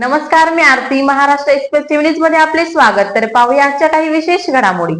नमस्कार मी आरती. महाराष्ट्र एक्सप्रेस न्यूजमध्ये आपले स्वागत. तर पाहूया आजच्या काही विशेष घडामोडी.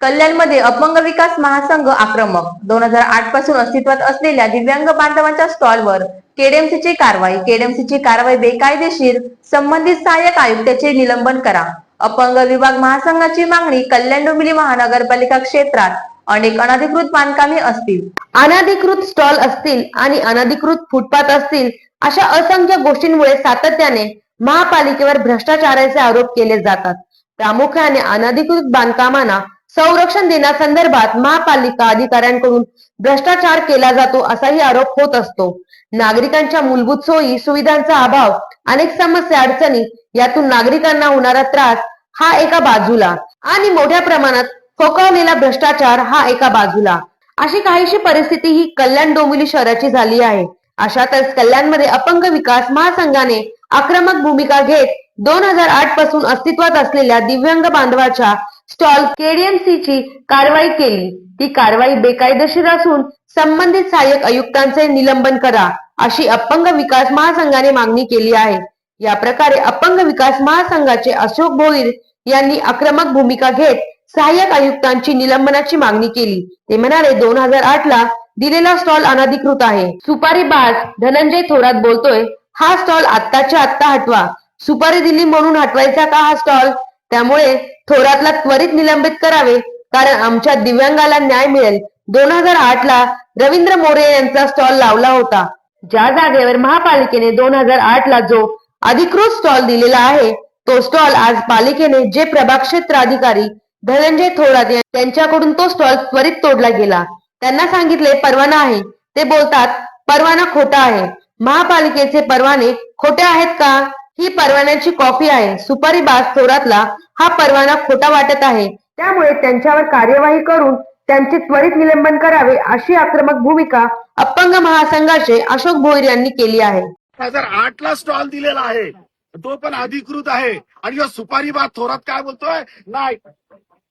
कल्याणमध्ये अपंग विकास महासंघ आक्रमक. दोन हजार आठपासून अस्तित्वात असलेल्या दिव्यांग बांधवांच्या स्टॉलवर केडीएमसीची कारवाई. केडीएमसीची कारवाई बेकायदेशीर. संबंधित सहाय्यक आयुक्ताचे निलंबन करा. अपंग विभाग महासंघाची मागणी कल्याण डोंबिवली महानगरपालिका क्षेत्रात. अनेक अनधिकृत बांधकामे असतील. अनधिकृत स्टॉल असतील आणि अनधिकृत फुटपाथ असतील अशा असंख्य गोष्टींमुळे सातत्याने महापालिकेवर भ्रष्टाचाराचे आरोप केले जातात. प्रामुख्याने अनधिकृत बांधकामांना संरक्षण देण्यासंदर्भात महापालिका अधिकाऱ्यांकडून भ्रष्टाचार केला जातो असाही आरोप होत असतो. नागरिकांच्या मूलभूत सोयी सुविधांचा अभाव अनेक समस्या अडचणी यातून नागरिकांना होणारा त्रास हा एका बाजूला आणि मोठ्या प्रमाणात फोकावलेला भ्रष्टाचार हा एका बाजूला. अशी काहीशी परिस्थिती ही कल्याण डोंबिवली शहराची झाली आहे. अशातच कल्याणमध्ये अपंग विकास महासंघाने आक्रमक भूमिका घेत दोन हजार आठपासून अस्तित्वात असलेल्या दिव्यांग बांधवाच्या स्टॉल केडीएमसी ची कारवाई केली. ती कारवाई बेकायदेशीर असून संबंधित सहाय्यक आयुक्तांचे निलंबन करा अशी अपंग विकास महासंघाने मागणी केली आहे. या प्रकारे अपंग विकास महासंघाचे अशोक भोईर यांनी आक्रमक भूमिका घेत सहाय्यक आयुक्तांची निलंबनाची मागणी केली. ते म्हणाले दोन हजार आठ ला दिलेला स्टॉल अनधिकृत आहे. सुपारी बाज धनंजय थोरात बोलतोय हा स्टॉल आत्ताच्या आत्ता हटवा. सुपारी दिली म्हणून हटवायचा का हा स्टॉल? त्यामुळे थोरातला त्वरित निलंबित करावे कारण आमच्या दिव्यांगाला न्याय मिळेल. दोन हजार आठ ला रवींद्र मोरे यांचा स्टॉल लावला होता. ज्या जागेवर महापालिकेने दोन हजार आठ ला जो अधिकृत स्टॉल दिलेला आहे तो स्टॉल आज पालिकेने जे प्रभाग क्षेत्र अधिकारी धनंजय थोरात त्यांच्याकडून तो स्टॉल त्वरित तोडला गेला. त्यांना सांगितले परवाना आहे. ते बोलतात परवाना खोटा आहे. महापालिकेचे परवाने खोटे आहेत का? ही परवान्याची कॉपी आहे. सुपारी बाज थोरातला हा परवाना खोटा वाटत आहे. त्यामुळे त्यांच्यावर कार्यवाही करून त्यांचे त्वरित निलंबन करावे अशी आक्रमक भूमिका अपंग महासंघाचे अशोक भोईर यांनी केली आहे. हजार आठ ला स्टॉल दिलेला आहे. तो पण अधिकृत आहे. आणि या सुपारी बात थोरात काय बोलतोय? नाही.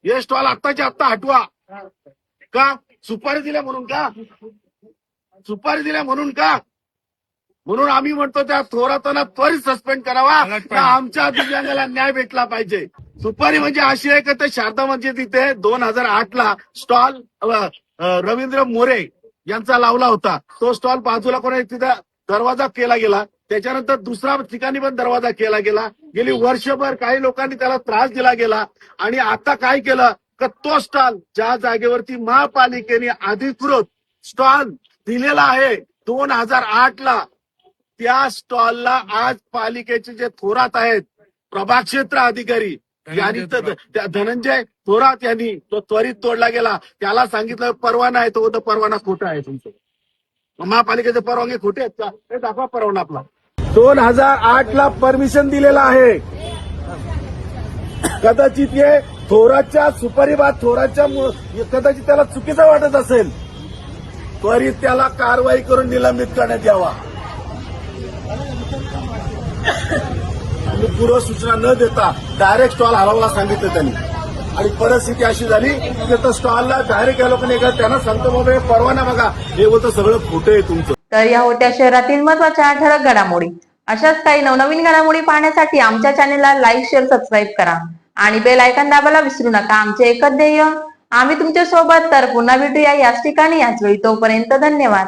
हे स्टॉल आत्ताच्या आत्ता हटवा. का? सुपारी दिल्या म्हणून का? सुपारी दिल्या म्हणून का? म्हणून आम्ही म्हणतो त्या थोरातांना त्वरित सस्पेंड करावा. आमच्या दिव्यांगाला न्याय भेटला पाहिजे. सुपारी म्हणजे अशी आहे का ते शारदा मस्जिद इथे दोन हजार आठ ला स्टॉल रवींद्र मोरे यांचा लावला होता. तो स्टॉल बाजूला कोणी तिथं दरवाजा केला गेला. त्याच्यानंतर दुसरा ठिकाणी पण दरवाजा केला गेला. गेली वर्षभर काही लोकांनी त्याला त्रास दिला गेला. आणि आता काय केलं का तो स्टॉल ज्या जागेवरती महापालिकेने अधिकृत स्टॉल दिलेला आहे दोन हजार आठ ला त्या स्टॉलला आज पालिकेचे जे थोरात आहेत प्रभाग क्षेत्र अधिकारी यांनी तर- त्या धनंजय थोरात यांनी तो त्वरित तोडला गेला. त्याला सांगितलं परवाना आहे तो परवाना खोटा आहे तुमचं. महापालिकेचे परवानगी खोटे आहेत का? हे दाखवा परवाना आपला. दोन हजार आठ ला परमिशन दिलेला आहे. कदाचित हे थोराच्या सुपारीबाद थोराच्या कदाचित त्याला चुकीचं वाटत असेल. त्वरित त्याला कारवाई करून निलंबित करण्यात यावा. आणि पूर्व सूचना न देता डायरेक्ट स्टॉल हलवायला सांगितलं त्यांनी. आणि परिस्थिती अशी झाली की त्या स्टॉलला डायरेक्ट या लोकांनी एका त्यांना सांगतो बाबा हे परवाना बघा हे होतं सगळं खोटं आहे तुमचं. तर या होत्या शहरातील महत्त्वाच्या ठळक घडामोडी. अशाच काही नवनवीन घडामोडी पाहण्यासाठी आमच्या चॅनेलला लाईक शेअर सबस्क्राईब करा. आणि बेल आयकॉन दाबायला विसरू नका. आमचे एकच ध्येय आम्ही तुमच्यासोबत तर पुन्हा भेटूया याच ठिकाणी. याच वेळी तोपर्यंत धन्यवाद.